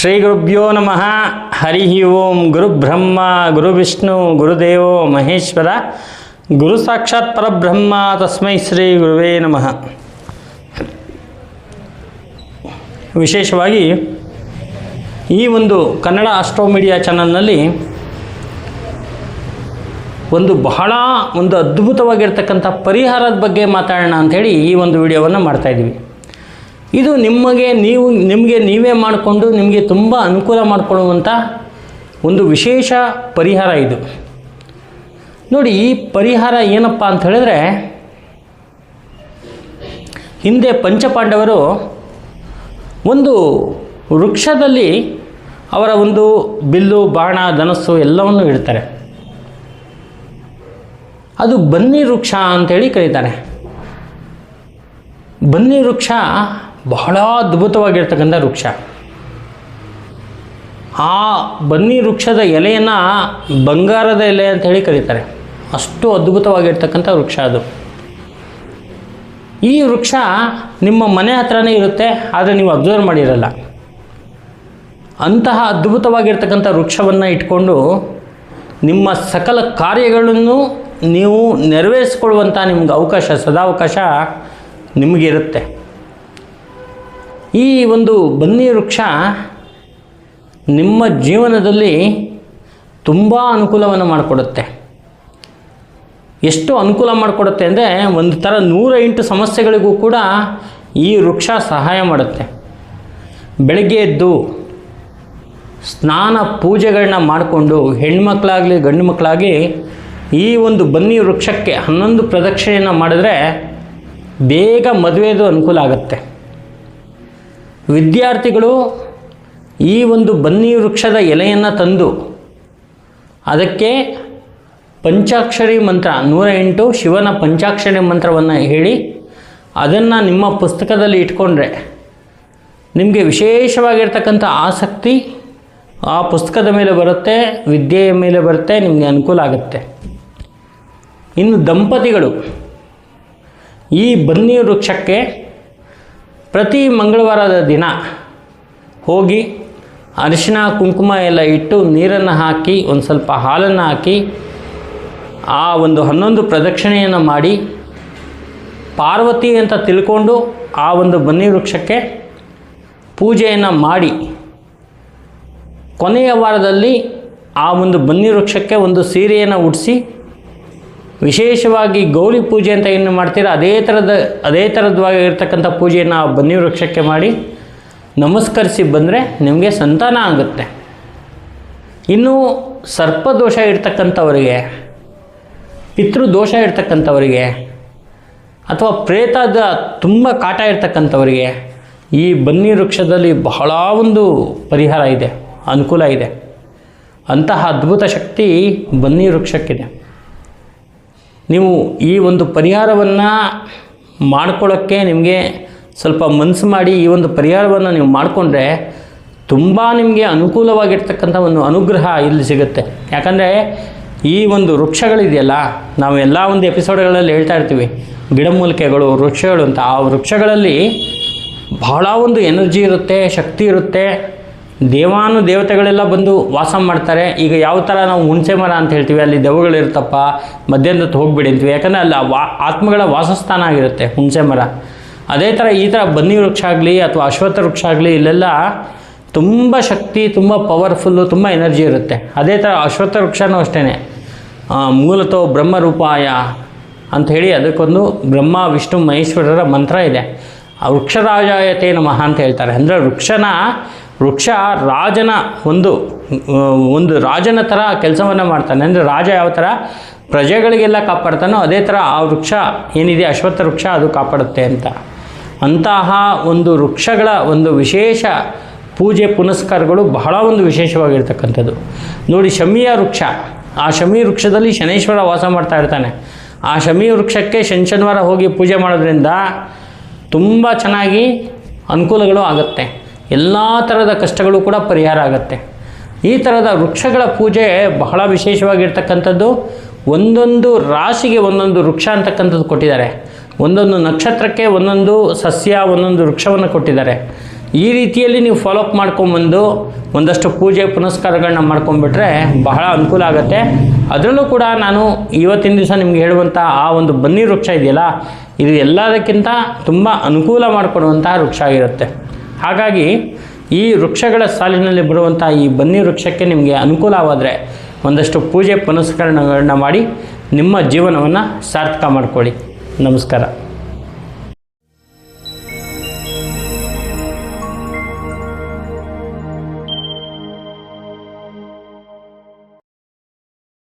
ಶ್ರೀ ಗುರುಭ್ಯೋ ನಮಃ. ಹರಿ ಓಂ. ಗುರುಬ್ರಹ್ಮ ಗುರುವಿಷ್ಣು ಗುರುದೇವೋ ಮಹೇಶ್ವರ. ಗುರು ಸಾಕ್ಷಾತ್ ಪರಬ್ರಹ್ಮ. ತಸ್ಮೈ ಶ್ರೀ ಗುರುವೇ ನಮಃ. ವಿಶೇಷವಾಗಿ ಈ ಒಂದು ಕನ್ನಡ ಆಸ್ಟ್ರೋ ಮೀಡಿಯಾ ಚಾನಲ್ನಲ್ಲಿ ಒಂದು ಬಹಳ ಒಂದು ಅದ್ಭುತವಾಗಿರ್ತಕ್ಕಂಥ ಪರಿಹಾರದ ಬಗ್ಗೆ ಮಾತಾಡೋಣ ಅಂಥೇಳಿ ಈ ಒಂದು ವಿಡಿಯೋವನ್ನು ಮಾಡ್ತಾಯಿದ್ದೀವಿ ಇದು ನಿಮಗೆ ನೀವು, ನಿಮಗೆ ನೀವೇ ಮಾಡಿಕೊಂಡು ನಿಮಗೆ ತುಂಬ ಅನುಕೂಲ ಮಾಡಿಕೊಳ್ಳುವಂಥ ಒಂದು ವಿಶೇಷ ಪರಿಹಾರ ಇದು. ನೋಡಿ, ಈ ಪರಿಹಾರ ಏನಪ್ಪ ಅಂತ ಹೇಳಿದ್ರೆ, ಹಿಂದೆ ಪಂಚಪಾಂಡವರು ಒಂದು ವೃಕ್ಷದಲ್ಲಿ ಅವರ ಒಂದು ಬಿಲ್ಲು, ಬಾಣ, ಧನಸ್ಸು ಎಲ್ಲವನ್ನು ಇಡ್ತಾರೆ. ಅದು ಬನ್ನಿ ವೃಕ್ಷ ಅಂತೇಳಿ ಕರೀತಾರೆ. ಬನ್ನಿ ವೃಕ್ಷ ಬಹಳ ಅದ್ಭುತವಾಗಿರ್ತಕ್ಕಂಥ ವೃಕ್ಷ. ಆ ಬನ್ನಿ ವೃಕ್ಷದ ಎಲೆಯನ್ನು ಬಂಗಾರದ ಎಲೆ ಅಂತ ಹೇಳಿ ಕರೀತಾರೆ. ಅಷ್ಟು ಅದ್ಭುತವಾಗಿರ್ತಕ್ಕಂಥ ವೃಕ್ಷ ಅದು. ಈ ವೃಕ್ಷ ನಿಮ್ಮ ಮನೆ ಹತ್ರನೇ ಇರುತ್ತೆ, ಆದರೆ ನೀವು ಅಬ್ಸರ್ವ್ ಮಾಡಿರಲ್ಲ. ಅಂತಹ ಅದ್ಭುತವಾಗಿರ್ತಕ್ಕಂಥ ವೃಕ್ಷವನ್ನು ಇಟ್ಕೊಂಡು ನಿಮ್ಮ ಸಕಲ ಕಾರ್ಯಗಳನ್ನು ನೀವು ನೆರವೇರಿಸ್ಕೊಳ್ಳುವಂಥ ನಿಮ್ಗೆ ಅವಕಾಶ, ಸದಾವಕಾಶ ನಿಮಗಿರುತ್ತೆ ಈ ಒಂದು ಬನ್ನಿ ವೃಕ್ಷ ನಿಮ್ಮ ಜೀವನದಲ್ಲಿ ತುಂಬ ಅನುಕೂಲವನ್ನು ಮಾಡಿಕೊಡುತ್ತೆ. ಎಷ್ಟು ಅನುಕೂಲ ಮಾಡಿಕೊಡುತ್ತೆ ಅಂದರೆ ಒಂದು ಥರ ನೂರ ಎಂಟು ಸಮಸ್ಯೆಗಳಿಗೂ ಕೂಡ ಈ ವೃಕ್ಷ ಸಹಾಯ ಮಾಡುತ್ತೆ. ಬೆಳಗ್ಗೆ ಎದ್ದು ಸ್ನಾನ ಪೂಜೆಗಳನ್ನ ಮಾಡಿಕೊಂಡು ಹೆಣ್ಮಕ್ಳಾಗಲಿ ಗಂಡು ಮಕ್ಕಳಾಗಿ ಈ ಒಂದು ಬನ್ನಿ ವೃಕ್ಷಕ್ಕೆ ಹನ್ನೊಂದು ಪ್ರದಕ್ಷಿಣೆಯನ್ನು ಮಾಡಿದ್ರೆ ಬೇಗ ಮದುವೆದು ಅನುಕೂಲ ಆಗುತ್ತೆ. ವಿದ್ಯಾರ್ಥಿಗಳು ಈ ಒಂದು ಬನ್ನಿ ವೃಕ್ಷದ ಎಲೆಯನ್ನು ತಂದು ಅದಕ್ಕೆ ಪಂಚಾಕ್ಷರಿ ಮಂತ್ರ, ನೂರ ಎಂಟು ಶಿವನ ಪಂಚಾಕ್ಷರಿ ಮಂತ್ರವನ್ನು ಹೇಳಿ ಅದನ್ನು ನಿಮ್ಮ ಪುಸ್ತಕದಲ್ಲಿ ಇಟ್ಕೊಂಡ್ರೆ ನಿಮಗೆ ವಿಶೇಷವಾಗಿರ್ತಕ್ಕಂಥ ಆಸಕ್ತಿ ಆ ಪುಸ್ತಕದ ಮೇಲೆ ಬರುತ್ತೆ, ವಿದ್ಯೆಯ ಮೇಲೆ ಬರುತ್ತೆ, ನಿಮಗೆ ಅನುಕೂಲ ಆಗುತ್ತೆ. ಇನ್ನು ದಂಪತಿಗಳು ಈ ಬನ್ನಿ ವೃಕ್ಷಕ್ಕೆ ಪ್ರತಿ ಮಂಗಳವಾರದ ದಿನ ಹೋಗಿ ಅರಿಶಿನ ಕುಂಕುಮ ಎಲ್ಲ ಇಟ್ಟು ನೀರನ್ನು ಹಾಕಿ, ಒಂದು ಸ್ವಲ್ಪ ಹಾಲನ್ನು ಹಾಕಿ, ಆ ಒಂದು ಹನ್ನೊಂದು ಪ್ರದಕ್ಷಿಣೆಯನ್ನು ಮಾಡಿ ಪಾರ್ವತಿ ಅಂತ ತಿಳ್ಕೊಂಡು ಆ ಒಂದು ಬನ್ನಿ ವೃಕ್ಷಕ್ಕೆ ಪೂಜೆಯನ್ನು ಮಾಡಿ. ಕೊನೆಯ ವಾರದಲ್ಲಿ ಆ ಒಂದು ಬನ್ನಿ ವೃಕ್ಷಕ್ಕೆ ಒಂದು ಸೀರೆಯನ್ನು ಉಡಿಸಿ ವಿಶೇಷವಾಗಿ ಗೌರಿ ಪೂಜೆ ಅಂತ ಏನು ಮಾಡ್ತೀರ? ಅದೇ ಥರದ ಅದೇ ಥರದವಾಗಿರ್ತಕ್ಕಂಥ ಪೂಜೆಯನ್ನು ಬನ್ನಿ ವೃಕ್ಷಕ್ಕೆ ಮಾಡಿ ನಮಸ್ಕರಿಸಿ ಬಂದರೆ ನಿಮಗೆ ಸಂತಾನ ಆಗುತ್ತೆ. ಇನ್ನು ಸರ್ಪದೋಷ ಇರ್ತಕ್ಕಂಥವರಿಗೆ, ಪಿತೃದೋಷ ಇರ್ತಕ್ಕಂಥವರಿಗೆ, ಅಥವಾ ಪ್ರೇತದ ತುಂಬ ಕಾಟ ಇರ್ತಕ್ಕಂಥವರಿಗೆ ಈ ಬನ್ನಿ ವೃಕ್ಷದಲ್ಲಿ ಬಹಳ ಒಂದು ಪರಿಹಾರ ಇದೆ, ಅನುಕೂಲ ಇದೆ. ಅಂತಹ ಅದ್ಭುತ ಶಕ್ತಿ ಬನ್ನಿ ವೃಕ್ಷಕ್ಕಿದೆ. ನೀವು ಈ ಒಂದು ಪರಿಹಾರವನ್ನು ಮಾಡ್ಕೊಳ್ಳೋಕ್ಕೆ ನಿಮಗೆ ಸ್ವಲ್ಪ ಮನಸ್ಸು ಮಾಡಿ ಈ ಒಂದು ಪರಿಹಾರವನ್ನು ನೀವು ಮಾಡಿಕೊಂಡ್ರೆ ತುಂಬ ನಿಮಗೆ ಅನುಕೂಲವಾಗಿರ್ತಕ್ಕಂಥ ಒಂದು ಅನುಗ್ರಹ ಇಲ್ಲಿ ಸಿಗುತ್ತೆ. ಯಾಕಂದರೆ ಈ ಒಂದು ವೃಕ್ಷಗಳಿದೆಯಲ್ಲ, ನಾವು ಎಲ್ಲ ಒಂದು ಎಪಿಸೋಡ್ಗಳಲ್ಲಿ ಹೇಳ್ತಾ ಇರ್ತೀವಿ ಗಿಡಮೂಲಿಕೆಗಳು ವೃಕ್ಷಗಳು ಅಂತ. ಆ ವೃಕ್ಷಗಳಲ್ಲಿ ಬಹಳ ಒಂದು ಎನರ್ಜಿ ಇರುತ್ತೆ, ಶಕ್ತಿ ಇರುತ್ತೆ. ದೇವಾನು ದೇವತೆಗಳೆಲ್ಲ ಬಂದು ವಾಸ ಮಾಡ್ತಾರೆ. ಈಗ ಯಾವ ಥರ ನಾವು ಹುಣಸೆ ಮರ ಅಂತ ಹೇಳ್ತೀವಿ, ಅಲ್ಲಿ ದೆವ್ವಗಳಿರುತ್ತಪ್ಪ ಮಧ್ಯಾಹ್ನದ ಹೋಗ್ಬಿಡಿ ಅಂತೀವಿ. ಯಾಕಂದರೆ ಅಲ್ಲಿ ವಾ, ಆತ್ಮಗಳ ವಾಸಸ್ಥಾನ ಆಗಿರುತ್ತೆ ಹುಣಸೆ ಮರ. ಅದೇ ಥರ ಈ ಥರ ಬನ್ನಿ ವೃಕ್ಷ ಆಗಲಿ ಅಥವಾ ಅಶ್ವತ್ಥ ವೃಕ್ಷ ಆಗಲಿ, ಇಲ್ಲೆಲ್ಲ ತುಂಬ ಶಕ್ತಿ, ತುಂಬ ಪವರ್ಫುಲ್ಲು ತುಂಬ ಎನರ್ಜಿ ಇರುತ್ತೆ. ಅದೇ ಥರ ಅಶ್ವತ್ಥ ವೃಕ್ಷನೂ ಅಷ್ಟೇ ಮೂಲತೋ ಬ್ರಹ್ಮರೂಪಾಯ ಅಂತ ಹೇಳಿ ಅದಕ್ಕೊಂದು ಬ್ರಹ್ಮ, ವಿಷ್ಣು, ಮಹೇಶ್ವರರ ಮಂತ್ರ ಇದೆ. ಆ ವೃಕ್ಷರಾಜಾಯತೆ ನಮಃ ಅಂತ ಹೇಳ್ತಾರೆ. ಅಂದರೆ ವೃಕ್ಷನ ವೃಕ್ಷ ರಾಜನ ಒಂದು ಒಂದು ರಾಜನ ಥರ ಕೆಲಸವನ್ನು ಮಾಡ್ತಾನೆ. ಅಂದರೆ ರಾಜ ಯಾವ ಥರ ಪ್ರಜೆಗಳಿಗೆಲ್ಲ ಕಾಪಾಡ್ತಾನೋ ಅದೇ ಥರ ಆ ವೃಕ್ಷ ಏನಿದೆ, ಅಶ್ವತ್ಥ ವೃಕ್ಷ ಅದು ಕಾಪಾಡುತ್ತೆ ಅಂತ. ಅಂತಹ ಒಂದು ವೃಕ್ಷಗಳ ಒಂದು ವಿಶೇಷ ಪೂಜೆ ಪುನಸ್ಕಾರಗಳು ಬಹಳ ಒಂದು ವಿಶೇಷವಾಗಿರ್ತಕ್ಕಂಥದ್ದು. ನೋಡಿ, ಶಮಿಯ ವೃಕ್ಷ. ಆ ಶಮಿ ವೃಕ್ಷದಲ್ಲಿ ಶನೇಶ್ವರ ವಾಸ ಮಾಡ್ತಾ ಇರ್ತಾನೆ. ಆ ಶಮಿ ವೃಕ್ಷಕ್ಕೆ ಶನಿ ಶನಿವಾರ ಹೋಗಿ ಪೂಜೆ ಮಾಡೋದ್ರಿಂದ ತುಂಬ ಚೆನ್ನಾಗಿ ಅನುಕೂಲಗಳು ಆಗುತ್ತೆ. ಎಲ್ಲ ಥರದ ಕಷ್ಟಗಳು ಕೂಡ ಪರಿಹಾರ ಆಗುತ್ತೆ. ಈ ಥರದ ವೃಕ್ಷಗಳ ಪೂಜೆ ಬಹಳ ವಿಶೇಷವಾಗಿರ್ತಕ್ಕಂಥದ್ದು. ಒಂದೊಂದು ರಾಶಿಗೆ ಒಂದೊಂದು ವೃಕ್ಷ ಅಂತಕ್ಕಂಥದ್ದು ಕೊಟ್ಟಿದ್ದಾರೆ. ಒಂದೊಂದು ನಕ್ಷತ್ರಕ್ಕೆ ಒಂದೊಂದು ಸಸ್ಯ, ಒಂದೊಂದು ವೃಕ್ಷವನ್ನು ಕೊಟ್ಟಿದ್ದಾರೆ. ಈ ರೀತಿಯಲ್ಲಿ ನೀವು ಫಾಲೋಅಪ್ ಮಾಡ್ಕೊಂಬಂದು ಒಂದಷ್ಟು ಪೂಜೆ ಪುನಸ್ಕಾರಗಳನ್ನ ಮಾಡ್ಕೊಂಡ್ಬಿಟ್ರೆ ಬಹಳ ಅನುಕೂಲ ಆಗುತ್ತೆ. ಅದರಲ್ಲೂ ಕೂಡ ನಾನು ಇವತ್ತಿನ ದಿವಸ ನಿಮ್ಗೆ ಹೇಳುವಂಥ ಆ ಒಂದು ಬನ್ನಿ ವೃಕ್ಷ ಇದೆಯಲ್ಲ, ಇದು ಎಲ್ಲದಕ್ಕಿಂತ ತುಂಬ ಅನುಕೂಲ ಮಾಡಿಕೊಡುವಂತಹ ವೃಕ್ಷ ಆಗಿರುತ್ತೆ. ಹಾಗಾಗಿ ಈ ವೃಕ್ಷಗಳ ಸಾಲಿನಲ್ಲಿ ಬರುವಂಥ ಈ ಬನ್ನಿ ವೃಕ್ಷಕ್ಕೆ ನಿಮಗೆ ಅನುಕೂಲವಾದರೆ ಒಂದಷ್ಟು ಪೂಜೆ ಪುನಸ್ಕರಣಗಳನ್ನ ಮಾಡಿ ನಿಮ್ಮ ಜೀವನವನ್ನು ಸಾರ್ಥಕ ಮಾಡಿಕೊಳ್ಳಿ. ನಮಸ್ಕಾರ.